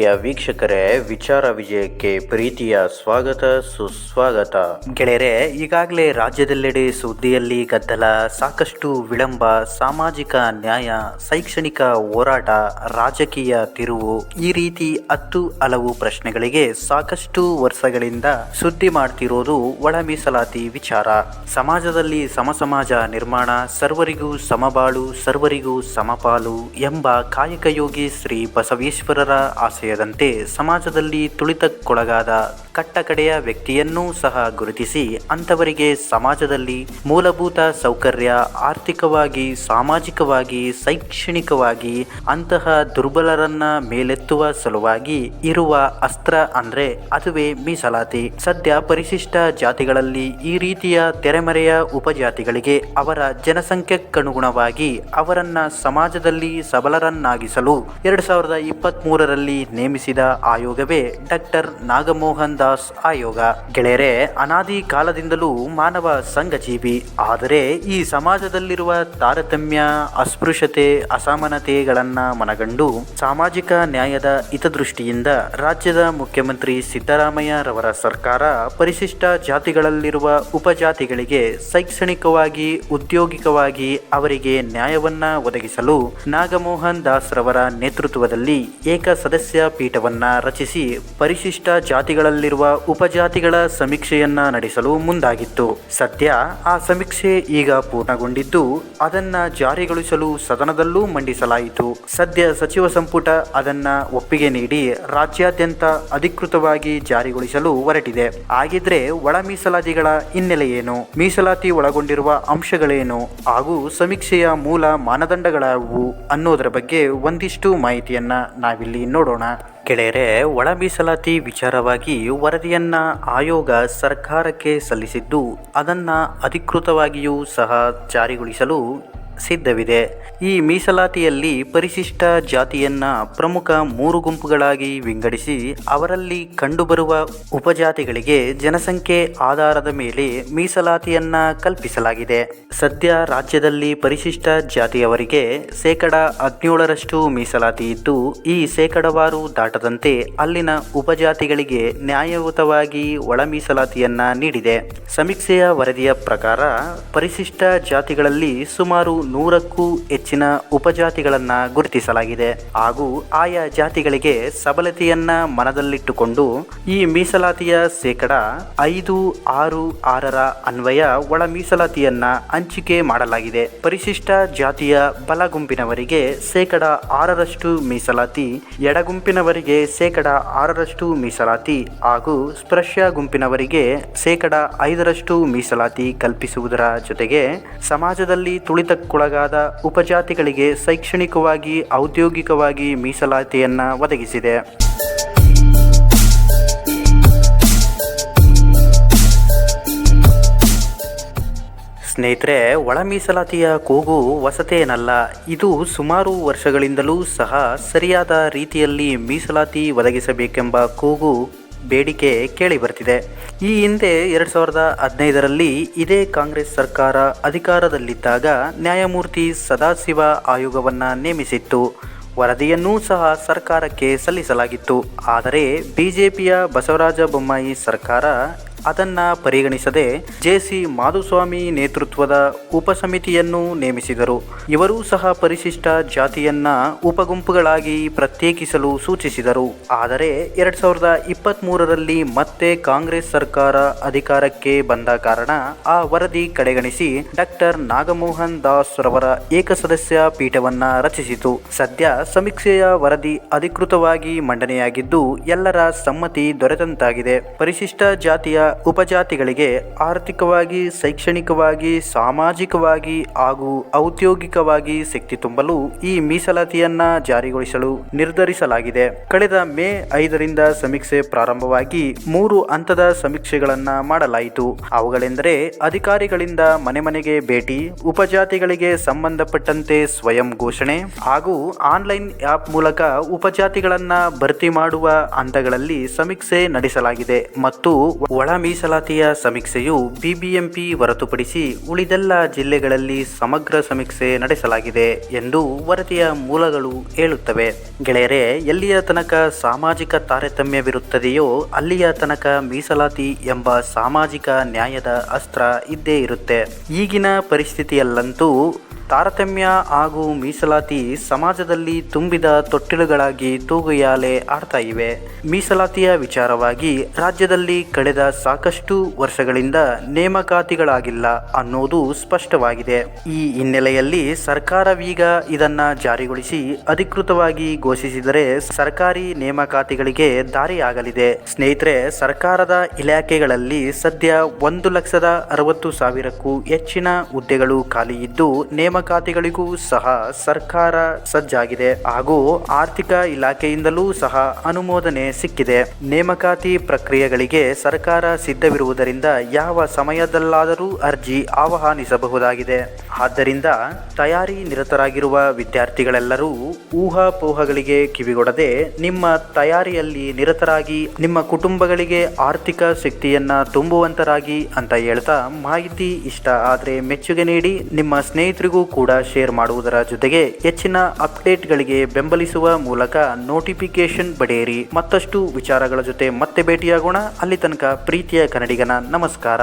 ಪ್ರಿಯ ವೀಕ್ಷಕರೇ, ವಿಚಾರ ವಿಜಯಕ್ಕೆ ಪ್ರೀತಿಯ ಸ್ವಾಗತ, ಸುಸ್ವಾಗತ. ಗೆಳೆಯರೆ, ಈಗಾಗಲೇ ರಾಜ್ಯದೆಲ್ಲೆಡೆ ಸುದ್ದಿಯಲ್ಲಿ ಗದ್ದಲ, ಸಾಕಷ್ಟು ವಿಳಂಬ, ಸಾಮಾಜಿಕ ನ್ಯಾಯ, ಶೈಕ್ಷಣಿಕ ಹೋರಾಟ, ರಾಜಕೀಯ ತಿರುವು, ಈ ರೀತಿ ಹತ್ತು ಹಲವು ಪ್ರಶ್ನೆಗಳಿಗೆ ಸಾಕಷ್ಟು ವರ್ಷಗಳಿಂದ ಸುದ್ದಿ ಮಾಡ್ತಿರೋದು ಒಳ ಮೀಸಲಾತಿ ವಿಚಾರ. ಸಮಾಜದಲ್ಲಿ ಸಮಸಮಾಜ ನಿರ್ಮಾಣ, ಸರ್ವರಿಗೂ ಸಮಬಾಳು, ಸರ್ವರಿಗೂ ಸಮಪಾಲು ಎಂಬ ಕಾಯಕಯೋಗಿ ಶ್ರೀ ಬಸವೇಶ್ವರರ ಆಶಯದಂತೆ ಸಮಾಜದಲ್ಲಿ ತುಳಿತಕ್ಕೊಳಗಾದ ಕಟ್ಟಕಡೆಯ ವ್ಯಕ್ತಿಯನ್ನೂ ಸಹ ಗುರುತಿಸಿ ಅಂಥವರಿಗೆ ಸಮಾಜದಲ್ಲಿ ಮೂಲಭೂತ ಸೌಕರ್ಯ, ಆರ್ಥಿಕವಾಗಿ, ಸಾಮಾಜಿಕವಾಗಿ, ಶೈಕ್ಷಣಿಕವಾಗಿ ಅಂತಹ ದುರ್ಬಲರನ್ನ ಮೇಲೆತ್ತುವ ಸಲುವಾಗಿ ಇರುವ ಅಸ್ತ್ರ ಅಂದ್ರೆ ಅದುವೇ ಮೀಸಲಾತಿ. ಸದ್ಯ ಪರಿಶಿಷ್ಟ ಜಾತಿಗಳಲ್ಲಿ ಈ ರೀತಿಯ ತೆರೆಮರೆಯ ಉಪಜಾತಿಗಳಿಗೆ ಅವರ ಜನಸಂಖ್ಯೆಗನುಗುಣವಾಗಿ ಅವರನ್ನ ಸಮಾಜದಲ್ಲಿ ಸಬಲರನ್ನಾಗಿಸಲು ಎರಡ್ ಸಾವಿರದ ಇಪ್ಪತ್ತ್ ನೇಮಿಸಿದ ಆಯೋಗವೇ ಡಾಕ್ಟರ್ ನಾಗಮೋಹನ್ ದಾಸ್ ಆಯೋಗ. ಗೆಳೆಯರೆ, ಅನಾದಿ ಕಾಲದಿಂದಲೂ ಮಾನವ ಸಂಘಜೀವಿ. ಆದರೆ ಈ ಸಮಾಜದಲ್ಲಿರುವ ತಾರತಮ್ಯ, ಅಸ್ಪೃಶ್ಯತೆ, ಅಸಮಾನತೆಗಳನ್ನ ಮನಗಂಡು ಸಾಮಾಜಿಕ ನ್ಯಾಯದ ಹಿತದೃಷ್ಟಿಯಿಂದ ರಾಜ್ಯದ ಮುಖ್ಯಮಂತ್ರಿ ಸಿದ್ದರಾಮಯ್ಯರವರ ಸರ್ಕಾರ ಪರಿಶಿಷ್ಟ ಜಾತಿಗಳಲ್ಲಿರುವ ಉಪಜಾತಿಗಳಿಗೆ ಶೈಕ್ಷಣಿಕವಾಗಿ, ಉದ್ಯೋಗಿಕವಾಗಿ ಅವರಿಗೆ ನ್ಯಾಯವನ್ನ ಒದಗಿಸಲು ನಾಗಮೋಹನ್ ದಾಸ್ ರವರ ನೇತೃತ್ವದಲ್ಲಿ ಏಕ ಸದಸ್ಯ ಪೀಠವನ್ನ ರಚಿಸಿ ಪರಿಶಿಷ್ಟ ಜಾತಿಗಳಲ್ಲಿರುವ ಉಪಜಾತಿಗಳ ಸಮೀಕ್ಷೆಯನ್ನ ನಡೆಸಲು ಮುಂದಾಗಿತ್ತು. ಸದ್ಯ ಆ ಸಮೀಕ್ಷೆ ಈಗ ಪೂರ್ಣಗೊಂಡಿದ್ದು, ಅದನ್ನ ಜಾರಿಗೊಳಿಸಲು ಸದನದಲ್ಲೂ ಮಂಡಿಸಲಾಯಿತು. ಸದ್ಯ ಸಚಿವ ಸಂಪುಟ ಅದನ್ನ ಒಪ್ಪಿಗೆ ನೀಡಿ ರಾಜ್ಯಾದ್ಯಂತ ಅಧಿಕೃತವಾಗಿ ಜಾರಿಗೊಳಿಸಲು ಹೊರಟಿದೆ. ಹಾಗಿದ್ರೆ ಒಳ ಮೀಸಲಾತಿಗಳ ಹಿನ್ನೆಲೆ ಏನು ಮೀಸಲಾತಿ ಒಳಗೊಂಡಿರುವ ಅಂಶಗಳೇನು? ಹಾಗೂ ಸಮೀಕ್ಷೆಯ ಮೂಲ ಮಾನದಂಡಗಳಾವುವು ಅನ್ನೋದರ ಬಗ್ಗೆ ಒಂದಿಷ್ಟು ಮಾಹಿತಿಯನ್ನ ನಾವಿಲ್ಲಿ ನೋಡೋಣ. ಗೆಳೆಯರೆ ಒಳ ಮೀಸಲಾತಿ ವಿಚಾರವಾಗಿ ವರದಿಯನ್ನ ಆಯೋಗ ಸರ್ಕಾರಕ್ಕೆ ಸಲ್ಲಿಸಿದ್ದು ಅದನ್ನ ಅಧಿಕೃತವಾಗಿಯೂ ಸಹ ಜಾರಿಗೊಳಿಸಲು ಸಿದ್ಧವಿದೆ. ಈ ಮೀಸಲಾತಿಯಲ್ಲಿ ಪರಿಶಿಷ್ಟ ಜಾತಿಯನ್ನ ಪ್ರಮುಖ ಮೂರು ಗುಂಪುಗಳಾಗಿ ವಿಂಗಡಿಸಿ ಅವರಲ್ಲಿ ಕಂಡುಬರುವ ಉಪಜಾತಿಗಳಿಗೆ ಜನಸಂಖ್ಯೆ ಆಧಾರದ ಮೇಲೆ ಮೀಸಲಾತಿಯನ್ನ ಕಲ್ಪಿಸಲಾಗಿದೆ. ಸದ್ಯ ರಾಜ್ಯದಲ್ಲಿ ಪರಿಶಿಷ್ಟ ಜಾತಿಯವರಿಗೆ ಶೇಕಡ ಹದಿನೇಳರಷ್ಟು ಮೀಸಲಾತಿ ಇದ್ದು, ಈ ಶೇಕಡವಾರು ದಾಟದಂತೆ ಅಲ್ಲಿನ ಉಪಜಾತಿಗಳಿಗೆ ನ್ಯಾಯಯುತವಾಗಿ ಒಳ ಮೀಸಲಾತಿಯನ್ನ ನೀಡಿದೆ. ಸಮೀಕ್ಷೆಯ ವರದಿಯ ಪ್ರಕಾರ ಪರಿಶಿಷ್ಟ ಜಾತಿಗಳಲ್ಲಿ ಸುಮಾರು ನೂರಕ್ಕೂ ಹೆಚ್ಚಿನ ಉಪಜಾತಿಗಳನ್ನು ಗುರುತಿಸಲಾಗಿದೆ. ಹಾಗೂ ಆಯಾ ಜಾತಿಗಳಿಗೆ ಸಬಲತೆಯನ್ನ ಮನದಲ್ಲಿಟ್ಟುಕೊಂಡು ಈ ಮೀಸಲಾತಿಯ ಶೇಕಡ ಐದು, ಆರು, ಆರರ ಅನ್ವಯ ಒಳ ಮೀಸಲಾತಿಯನ್ನ ಹಂಚಿಕೆ ಮಾಡಲಾಗಿದೆ. ಪರಿಶಿಷ್ಟ ಜಾತಿಯ ಬಲ ಗುಂಪಿನವರಿಗೆ ಶೇಕಡ ಆರರಷ್ಟು ಮೀಸಲಾತಿ, ಎಡಗುಂಪಿನವರಿಗೆ ಶೇಕಡ ಆರರಷ್ಟು ಮೀಸಲಾತಿ ಹಾಗೂ ಸ್ಪರ್ಶ ಗುಂಪಿನವರಿಗೆ ಶೇಕಡ ಐದರಷ್ಟು ಮೀಸಲಾತಿ ಕಲ್ಪಿಸುವುದರ ಜೊತೆಗೆ ಸಮಾಜದಲ್ಲಿ ತುಳಿತಕ್ಕೊಳಗಾದ ಉಪಜಾತಿಗಳಿಗೆ ಶೈಕ್ಷಣಿಕವಾಗಿ, ಔದ್ಯೋಗಿಕವಾಗಿ ಮೀಸಲಾತಿಯನ್ನ ಒದಗಿಸಿದೆ. ಸ್ನೇಹಿತರೆ, ಒಳ ಮೀಸಲಾತಿಯ ಕೂಗು ವಸತೇನಲ್ಲ ಇದು ಸುಮಾರು ವರ್ಷಗಳಿಂದಲೂ ಸಹ ಸರಿಯಾದ ರೀತಿಯಲ್ಲಿ ಮೀಸಲಾತಿ ಒದಗಿಸಬೇಕೆಂಬ ಕೂಗು ಬೇಡಿಕೆ ಕೇಳಿ ಬರ್ತಿದೆ. ಈ ಹಿಂದೆ ಎರಡು ಸಾವಿರದ ಹದಿನೈದರಲ್ಲಿ ಇದೇ ಕಾಂಗ್ರೆಸ್ ಸರ್ಕಾರ ಅಧಿಕಾರದಲ್ಲಿದ್ದಾಗ ನ್ಯಾಯಮೂರ್ತಿ ಸದಾಶಿವ ಆಯೋಗವನ್ನು ನೇಮಿಸಿತ್ತು. ವರದಿಯನ್ನೂ ಸಹ ಸರ್ಕಾರಕ್ಕೆ ಸಲ್ಲಿಸಲಾಗಿತ್ತು. ಆದರೆ ಬಿಜೆಪಿಯ ಬಸವರಾಜ ಬೊಮ್ಮಾಯಿ ಸರ್ಕಾರ ಅದನ್ನು ಪರಿಗಣಿಸದೆ ಜೆ ಸಿ ಮಾಧುಸ್ವಾಮಿ ನೇತೃತ್ವದ ಉಪಸಮಿತಿಯನ್ನು ನೇಮಿಸಿದರು. ಇವರೂ ಸಹ ಪರಿಶಿಷ್ಟ ಜಾತಿಯನ್ನ ಉಪಗುಂಪುಗಳಾಗಿ ಪ್ರತ್ಯೇಕಿಸಲು ಸೂಚಿಸಿದರು. ಆದರೆ ಎರಡ್ ಸಾವಿರದ ಇಪ್ಪತ್ತ್ ಮೂರರಲ್ಲಿ ಮತ್ತೆ ಕಾಂಗ್ರೆಸ್ ಸರ್ಕಾರ ಅಧಿಕಾರಕ್ಕೆ ಬಂದ ಕಾರಣ ಆ ವರದಿ ಕಡೆಗಣಿಸಿ ಡಾಕ್ಟರ್ ನಾಗಮೋಹನ್ ದಾಸ್ ರವರ ಏಕಸದಸ್ಯ ಪೀಠವನ್ನ ರಚಿಸಿತು. ಸದ್ಯ ಸಮೀಕ್ಷೆಯ ವರದಿ ಅಧಿಕೃತವಾಗಿ ಮಂಡನೆಯಾಗಿದ್ದು ಎಲ್ಲರ ಸಮ್ಮತಿ ದೊರೆತಂತಾಗಿದೆ. ಪರಿಶಿಷ್ಟ ಜಾತಿಯ ಉಪಜಾತಿಗಳಿಗೆ ಆರ್ಥಿಕವಾಗಿ, ಶೈಕ್ಷಣಿಕವಾಗಿ, ಸಾಮಾಜಿಕವಾಗಿ ಹಾಗೂ ಔದ್ಯೋಗಿಕವಾಗಿ ಶಕ್ತಿ ತುಂಬಲು ಈ ಮೀಸಲಾತಿಯನ್ನ ಜಾರಿಗೊಳಿಸಲು ನಿರ್ಧರಿಸಲಾಗಿದೆ. ಕಳೆದ ಮೇ ಐದರಿಂದ ಸಮೀಕ್ಷೆ ಪ್ರಾರಂಭವಾಗಿ ಮೂರು ಹಂತದ ಸಮೀಕ್ಷೆಗಳನ್ನ ಮಾಡಲಾಯಿತು. ಅವುಗಳೆಂದರೆ ಅಧಿಕಾರಿಗಳಿಂದ ಮನೆ ಮನೆಗೆ ಭೇಟಿ, ಉಪಜಾತಿಗಳಿಗೆ ಸಂಬಂಧಪಟ್ಟಂತೆ ಸ್ವಯಂ ಘೋಷಣೆ ಹಾಗೂ ಆನ್ಲೈನ್ ಆ್ಯಪ್ ಮೂಲಕ ಉಪಜಾತಿಗಳನ್ನ ಭರ್ತಿ ಮಾಡುವ ಹಂತಗಳಲ್ಲಿ ಸಮೀಕ್ಷೆ ನಡೆಸಲಾಗಿದೆ ಮತ್ತು ಒಳ ಮೀಸಲಾತಿಯ ಸಮೀಕ್ಷೆಯು ಬಿಬಿಎಂಪಿ ಹೊರತುಪಡಿಸಿ ಉಳಿದೆಲ್ಲ ಜಿಲ್ಲೆಗಳಲ್ಲಿ ಸಮಗ್ರ ಸಮೀಕ್ಷೆ ನಡೆಸಲಾಗಿದೆ ಎಂದು ವರದಿಯ ಮೂಲಗಳು ಹೇಳುತ್ತವೆ. ಗೆಳೆಯರೇ, ಎಲ್ಲಿಯ ತನಕ ಸಾಮಾಜಿಕ ತಾರತಮ್ಯವಿರುತ್ತದೆಯೋ ಅಲ್ಲಿಯ ತನಕ ಮೀಸಲಾತಿ ಎಂಬ ಸಾಮಾಜಿಕ ನ್ಯಾಯದ ಅಸ್ತ್ರ ಇದ್ದೇ ಇರುತ್ತೆ. ಈಗಿನ ಪರಿಸ್ಥಿತಿಯಲ್ಲಂತೂ ತಾರತಮ್ಯ ಹಾಗೂ ಮೀಸಲಾತಿ ಸಮಾಜದಲ್ಲಿ ತುಂಬಿದ ತೊಟ್ಟಿಲುಗಳಾಗಿ ತೂಗುಯಾಲೆ ಆಡ್ತಾ ಇವೆ. ಮೀಸಲಾತಿಯ ವಿಚಾರವಾಗಿ ರಾಜ್ಯದಲ್ಲಿ ಕಳೆದ ಸಾಕಷ್ಟು ವರ್ಷಗಳಿಂದ ನೇಮಕಾತಿಗಳಾಗಿಲ್ಲ ಅನ್ನೋದು ಸ್ಪಷ್ಟವಾಗಿದೆ. ಈ ಹಿನ್ನೆಲೆಯಲ್ಲಿ ಸರ್ಕಾರವೀಗ ಇದನ್ನ ಜಾರಿಗೊಳಿಸಿ ಅಧಿಕೃತವಾಗಿ ಘೋಷಿಸಿದರೆ ಸರ್ಕಾರಿ ನೇಮಕಾತಿಗಳಿಗೆ ದಾರಿಯಾಗಲಿದೆ. ಸ್ನೇಹಿತರೆ, ಸರ್ಕಾರದ ಇಲಾಖೆಗಳಲ್ಲಿ ಸದ್ಯ ಒಂದು ಲಕ್ಷದ ಅರವತ್ತು ಸಾವಿರಕ್ಕೂ ಹೆಚ್ಚಿನ ಹುದ್ದೆಗಳು ಖಾಲಿ ಇದ್ದು ನೇಮಕಾತಿಗಳಿಗೂ ಸಹ ಸರ್ಕಾರ ಸಜ್ಜಾಗಿದೆ. ಹಾಗೂ ಆರ್ಥಿಕ ಇಲಾಖೆಯಿಂದಲೂ ಸಹ ಅನುಮೋದನೆ ಸಿಕ್ಕಿದೆ. ನೇಮಕಾತಿ ಪ್ರಕ್ರಿಯೆಗಳಿಗೆ ಸರ್ಕಾರ ಸಿದ್ಧವಿರುವುದರಿಂದ ಯಾವ ಸಮಯದಲ್ಲಾದರೂ ಅರ್ಜಿ ಆಹ್ವಾನಿಸಬಹುದಾಗಿದೆ. ಆದ್ದರಿಂದ ತಯಾರಿ ನಿರತರಾಗಿರುವ ವಿದ್ಯಾರ್ಥಿಗಳೆಲ್ಲರೂ ಊಹಾಪೋಹಗಳಿಗೆ ಕಿವಿಗೊಡದೆ ನಿಮ್ಮ ತಯಾರಿಯಲ್ಲಿ ನಿರತರಾಗಿ ನಿಮ್ಮ ಕುಟುಂಬಗಳಿಗೆ ಆರ್ಥಿಕ ಶಕ್ತಿಯನ್ನ ತುಂಬುವಂತರಾಗಿ ಅಂತ ಹೇಳ್ತಾ ಮಾಹಿತಿ ಇಷ್ಟ ಆದರೆ ಮೆಚ್ಚುಗೆ ನೀಡಿ ನಿಮ್ಮ ಸ್ನೇಹಿತರಿಗೂ ಕೂಡ ಶೇರ್ ಮಾಡುವುದರ ಜೊತೆಗೆ ಹೆಚ್ಚಿನ ಅಪ್ಡೇಟ್ಗಳಿಗೆ ಬೆಂಬಲಿಸುವ ಮೂಲಕ ನೋಟಿಫಿಕೇಶನ್ ಪಡೆಯಿರಿ ಮತ್ತಷ್ಟು ವಿಚಾರಗಳ ಜೊತೆ ಮತ್ತೆ ಭೇಟಿಯಾಗೋಣ. ಅಲ್ಲಿ ತನಕ ಪ್ರೀತಿಯ ಕನ್ನಡಿಗನ ನಮಸ್ಕಾರ.